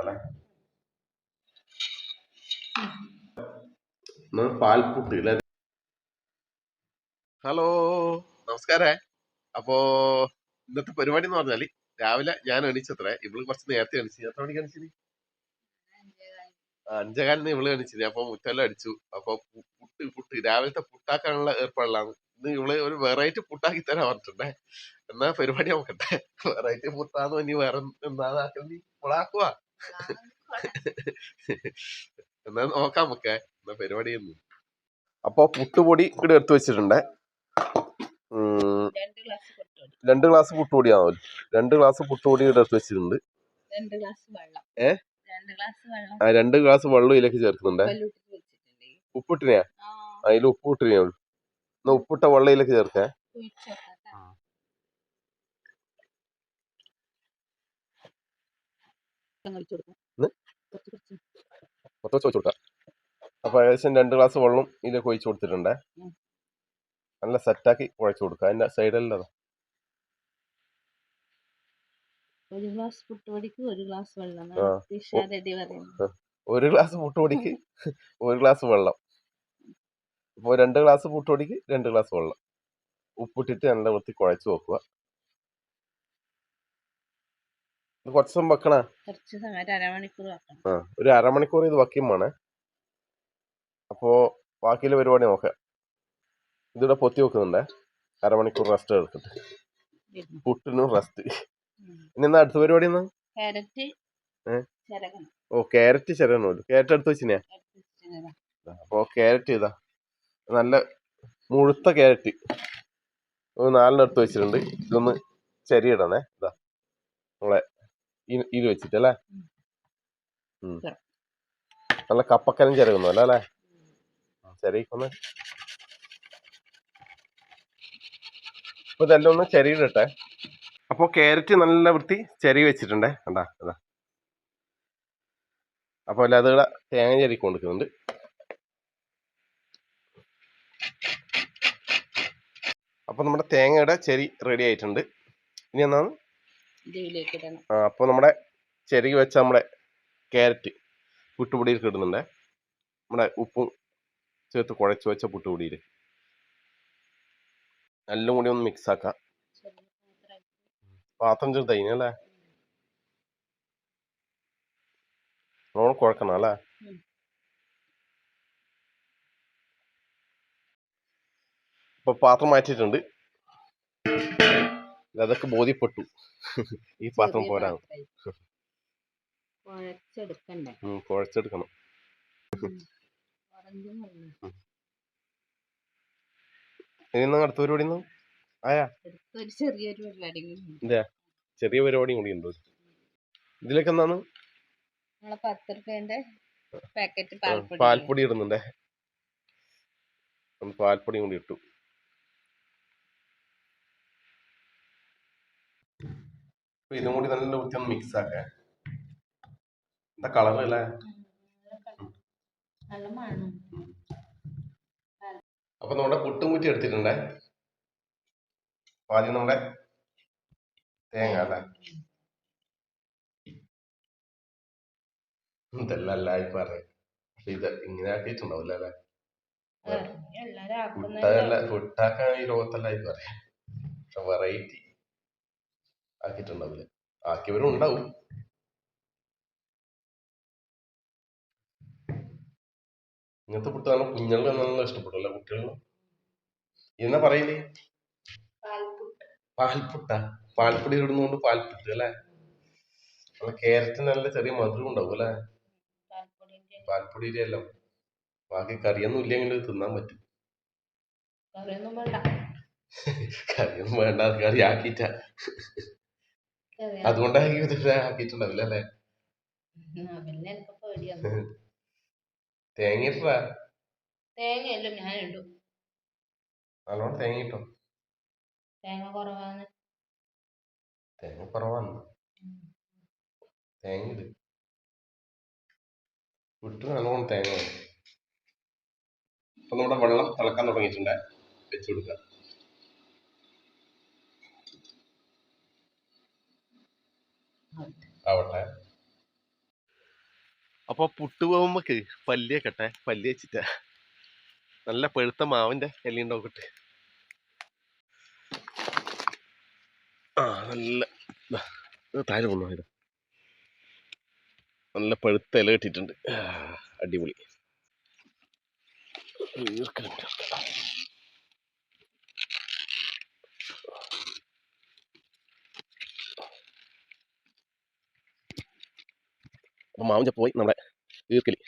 അല്ലേ പാൽപുട്ട് അല്ലേ ഹലോ നമസ്കാരേ. അപ്പോ ഇന്നത്തെ പരിപാടി എന്ന് പറഞ്ഞാൽ രാവിലെ ഞാൻ എണീച്ചത്രേ ഇവൾ കുറച്ച് നേരത്തെ എണീച്ചു. എത്ര മണിക്ക് എണീച്ചിന് ആ, അഞ്ചേകാലിന് ഇവൾ എണീച്ചിന് അപ്പൊ മുറ്റെല്ലാം അടിച്ചു. അപ്പൊ പുട്ട് പുട്ട്. രാവിലത്തെ പുട്ടാക്കാനുള്ള ഏർപ്പാടിലാണ്. ഇന്ന് ഇവൾ ഒരു വെറൈറ്റി പുട്ടാക്കി തരാൻ പറഞ്ഞിട്ടുണ്ടേ. എന്നാ പരിപാടി നോക്കട്ടെ. വെറൈറ്റി പുട്ടാന്ന് ഇനി വേറെ എന്താ നീ പുളാക്കുവാ എന്നാ നോക്കാം നമുക്ക് എന്നാ പരിപാടി അപ്പൊ പുട്ടുപൊടി ഇവിടെ എടുത്തു വെച്ചിട്ടുണ്ട്. രണ്ട് ഗ്ലാസ് പുട്ടുപൊടി. രണ്ട് ഗ്ലാസ് പുട്ടുപൊടിയാണോ രണ്ട് ഗ്ലാസ് പുട്ടുപൊടി ഇവിടെ എടുത്ത് വെച്ചിട്ടുണ്ട്. രണ്ട് ഗ്ലാസ് വെള്ളം. ഏ? രണ്ട് ഗ്ലാസ് വെള്ളം. ആ രണ്ട് ഗ്ലാസ് വെള്ളം ഇതിലേക്ക് ചേർക്കുന്നുണ്ട്. ഉപ്പിട്ടിനാ വെച്ചിട്ടുണ്ട് ഉപ്പിട്ടിനെയാ? ആ. അതിൽ ഉപ്പ് എന്നാ ഉപ്പിട്ട വെള്ളം ഇതിലേക്ക് ചേർക്കേ കുഴിച്ചോക്കട്ടെ ഒഴിച്ചു കൊടുക്കാം ഇത്? കുറച്ച് കുറച്ച് മൊത്തം വെച്ച് കൊടുക്കാം. അപ്പൊ ഏകദേശം രണ്ട് ഗ്ലാസ് വെള്ളം ഇതിലേക്ക് ഒഴിച്ച് കൊടുത്തിട്ടുണ്ടേ. നല്ല സെറ്റാക്കി കുഴച്ചു കൊടുക്കുക അതിന്റെ സൈഡല്ലോ ഒരു ഗ്ലാസ് പുട്ടുപൊടിക്ക് ഒരു ഗ്ലാസ് വെള്ളം. ഒരു ഗ്ലാസ് പുട്ടുപൊടിക്ക് ഒരു ഗ്ലാസ് വെള്ളം. അപ്പോൾ രണ്ട് ഗ്ലാസ് പുട്ടുപൊടിക്ക് രണ്ട് ഗ്ലാസ് വെള്ളം. ഉപ്പിട്ടിട്ട് നല്ല വൃത്തി കുഴച്ച് വെക്കുക ഇത് കുറച്ച് സമയം വെക്കണ. കുറച്ച് സമയം ഒരു അരമണിക്കൂർ വെക്കണം. ആ ഒരു അരമണിക്കൂർ ഇത് വയ്ക്കും വേണേ. അപ്പോ ബാക്കിയുള്ള പരിപാടി നോക്കാം. ഇതിവിടെ പൊത്തി വെക്കുന്നുണ്ടേ. അരമണിക്കൂർ റെസ്റ്റ് എടുക്കട്ടെ. പുട്ടിനും റെസ്റ്റ്. ഇനി എന്നാ അടുത്ത പരിപാടി എന്നാ ക്യാരറ്റ് ഓ ക്യാരറ്റ് ചെറിയണല്ലോ ക്യാരറ്റ് എടുത്ത് വെച്ചിനെ? അപ്പോ കാരറ്റ് ക്യാരറ്റ് ഇതാ. നല്ല മുഴുത്ത ക്യാരറ്റ്. നാലിനടുത്ത് നാലെണ്ണം എടുത്ത് വെച്ചിട്ടുണ്ട്. ഇതൊന്ന് ചെറിയിടണേ ഇതാ. നമ്മളെ ഇത് വെച്ചിട്ട് അല്ലേ. നല്ല കപ്പക്കലും ചിരകുന്നു അല്ല? അല്ലേ ചിരയിക്കൊന്ന് അപ്പൊ ഇതെല്ലാം ഒന്ന് ചെറിയിടട്ടെ അപ്പോൾ ക്യാരറ്റ് നല്ല വൃത്തി ചെറിയ വെച്ചിട്ടുണ്ടേ. കണ്ടാ അതാ അപ്പോൾ അല്ല അത് തേങ്ങ ചെരി കൊടുക്കുന്നുണ്ട് അപ്പോൾ നമ്മുടെ തേങ്ങയുടെ ചെരി റെഡി ആയിട്ടുണ്ട്. ഇനി എന്നാണ്? ഇതിലേക്ക് ഇടണം. അപ്പോൾ നമ്മുടെ ചെരുകി വെച്ച നമ്മുടെ ക്യാരറ്റ് പുട്ടുപൊടിയിൽ ഇടുന്നുണ്ട് നമ്മുടെ ഉപ്പും ചേർത്ത് കുഴച്ച് വെച്ച പുട്ടുപൊടിയിൽ. എല്ലാം കൂടി ഒന്ന് മിക്സ് ആക്കാം. പാത്രം. പാത്രം ചെറുതായി അല്ലേ? നമ്മൾ കുഴക്കണം അല്ലേ? ഇപ്പൊ പാത്രം മാറ്റിയിട്ടുണ്ട്. അതൊക്കെ ബോധ്യപ്പെട്ടു. ഈ പാത്രം പോരാ കുഴച്ചെടുക്കണം. ഇനി അടുത്ത പരിപാടി ആയാ? ചെറിയ പരിപാടിയും കൂടി ഉണ്ട്. ഇതിലേക്ക് എന്താണ്? പാൽപ്പൊടി ഇടുന്നുണ്ടേ. പാൽപ്പൊടി പാൽപ്പൊടിയും കൂടി ഇട്ടു. അപ്പൊ ഇതും കൂടി നല്ല വൃത്തി ഒന്ന് മിക്സ് ആക്കേ. എന്താ കളർ അല്ലേ അപ്പൊ നമ്മുടെ പുട്ടും കുറ്റി എടുത്തിട്ടുണ്ടേ? അപ്പൊ ആദ്യം നമ്മുടെ തേങ്ങ അല്ലേ? ഇതെല്ലാം എല്ലാവർക്കും പറഞ്ഞു പക്ഷെ ഇത് ഇങ്ങനെ ആക്കിയിട്ടുണ്ടാവില്ല അല്ലേ? പുട്ടല്ല പുട്ടാക്കാൻ ഈ ലോകത്തെല്ലാം അറിയാം പക്ഷെ വെറൈറ്റി ആക്കിയിട്ടുണ്ടാവില്ല? ആക്കിയവരും ഉണ്ടാവും. ഇങ്ങനത്തെ പുട്ടാണ് നല്ല കുഞ്ഞുങ്ങൾ നല്ല ഇഷ്ടപ്പെടും അല്ലെ കുട്ടികൾ എന്നാ പറയില്ലേ പാൽപുട്ട. പാൽപ്പൊടി ഇടുന്നോണ്ട് പാൽപുട്ട് അല്ലേ? നമ്മളെ കാരറ്റ് നല്ല ചെറിയ മധുരം ഉണ്ടാവും അല്ലേ? പാൽപ്പൊടിയുടെ എല്ലാം. ബാക്കി കറിയൊന്നും ഇല്ലെങ്കിൽ തിന്നാൻ പറ്റും. കറിയൊന്നും വേണ്ട. കറിയൊന്നും വേണ്ട കറി ആക്കിയിട്ട ഇതിട്ട് ആക്കിയിട്ടുണ്ടാവില്ല അല്ലേ? തേങ്ങ ഇട്ടാ തേങ്ങയല്ലോ ഞാൻ ഇട്ടു നല്ലോണം തേങ്ങ ഇട്ടോ തേങ്ങ കുറവാണ് തേങ്ങ കുറവാണ് തേങ്ങ ഇട് വിട്ട് നല്ലോണം തേങ്ങ അപ്പൊ നമ്മുടെ വെള്ളം തിളക്കാൻ തുടങ്ങിയിട്ടുണ്ട്. വെച്ചു കൊടുക്കുക ആവട്ടെ. അപ്പൊ പുട്ടുപോകുമ്പക്ക് കട്ടെ പല്ലി വെച്ചിട്ട. നല്ല പഴുത്ത മാവിന്റെ എല്ലി ഉണ്ടാക്കിട്ട് ആ നല്ല താഴെ ഇത്. നല്ല പഴുത്ത ഇല കിട്ടിയിട്ടുണ്ട്. അടിപൊളി. ഈർക്കലുണ്ട്. അപ്പൊ മാവിന്റെ പോയി നമ്മുടെ ഈർക്കലി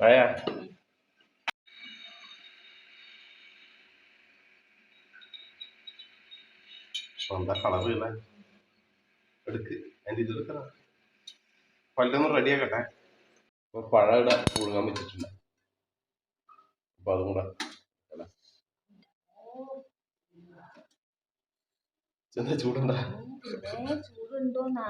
ആയാ എന്താ കളറ് ഇല്ല എടുക്ക്. അതിന്റെ ഇത് എടുക്കണ പല്ലൊന്ന് റെഡിയാക്കട്ടെ അപ്പൊ പഴം ഇവിടെ പുഴുങ്ങാൻ വെച്ചിട്ടുണ്ട്. അപ്പൊ അതും കൂടെ ചെന്ന ചൂടുണ്ടോ? ചൂടുണ്ടാ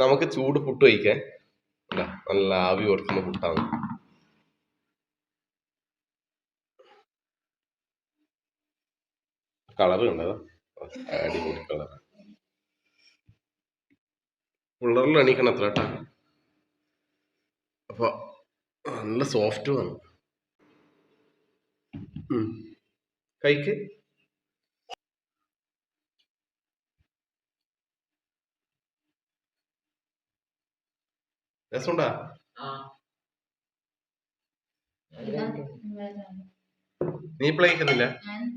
നമുക്ക് ചൂട് പുട്ട് കഴിക്കാൻ. നല്ല ആവി കൊടുക്കുന്ന പുട്ടാണ്. കളറ് കണ്ടോ? അടിപൊളി കളർ ഉള്ളറിൽ എണീക്കണം അത്ര കേട്ടാ. അപ്പൊ നല്ല സോഫ്റ്റ് ആണ് കൈക്ക് കഴിക്ക്. രസമുണ്ടാ? നീ പ്ലേ ചെയ്യുന്നില്ല?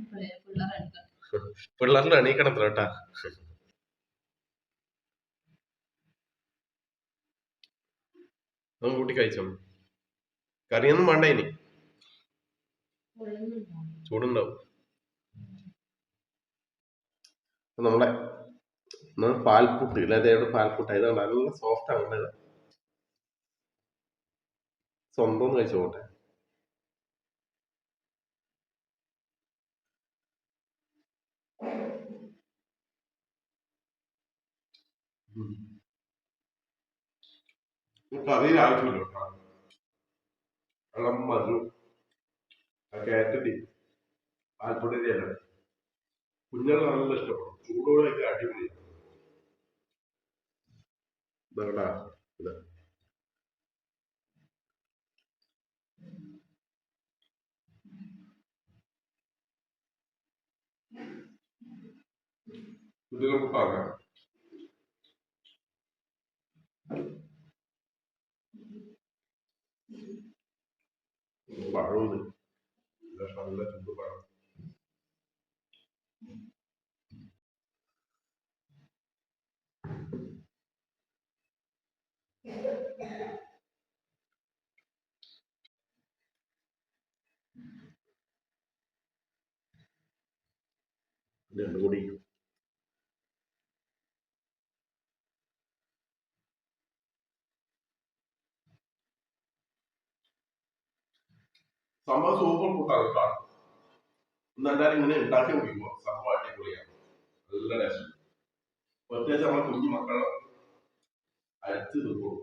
പിള്ളേരുടെ പിള്ളേരെടുക്കാം പിള്ളേരിൽ എണീക്കണം അത്ര കേട്ടാ. അതും കൂട്ടി കഴിച്ചോ? കറിയൊന്നും വേണ്ട ഇനി. ചൂടുണ്ടാവും. നമ്മളെ ഇന്ന് പാൽപുട്ട് ഇല്ല? അതേവിടെ പാൽപുട്ട് ഇതാണ് നല്ല സോഫ്റ്റ് ആണ് ഇത്. സ്വന്തം ഒന്ന് കഴിച്ചു പോട്ടെ വെള്ളം മധു കയറ്റത്തി പാൽപ്പൊടി അല്ല? കുഞ്ഞുങ്ങൾ നല്ല ഇഷ്ടപ്പെടും. ചൂടോടെയൊക്കെ അടിപൊളി ഇതാ ഇത്. ഇത് നല്ല ചൂട് പഴം. രണ്ടും കൂടി സംഭവം സൂപ്പർ കൂട്ടാണ് കേട്ടോ ഇങ്ങനെ ഉണ്ടാക്കി കുടിക്കുമ്പോൾ സംഭവം അടിപൊളിയാണ്. നല്ല ടേസ്റ്റ് പ്രത്യേകിച്ച് നമ്മളെ കുഞ്ഞു മക്കളെ അരച്ച് തീർക്കും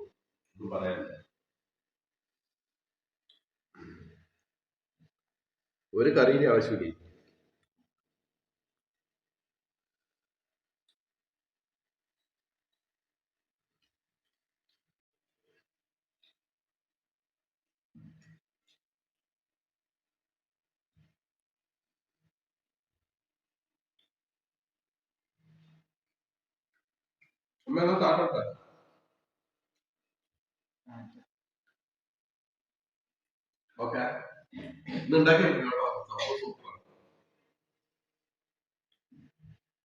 ഇത് പറയാനില്ല. ഒരു കറിയുടെ ആവശ്യമില്ല? ഉമ്മ എന്നാ താട്ടട്ടെ ഓക്കെ ഇന്നുണ്ടാക്കി കേട്ടോ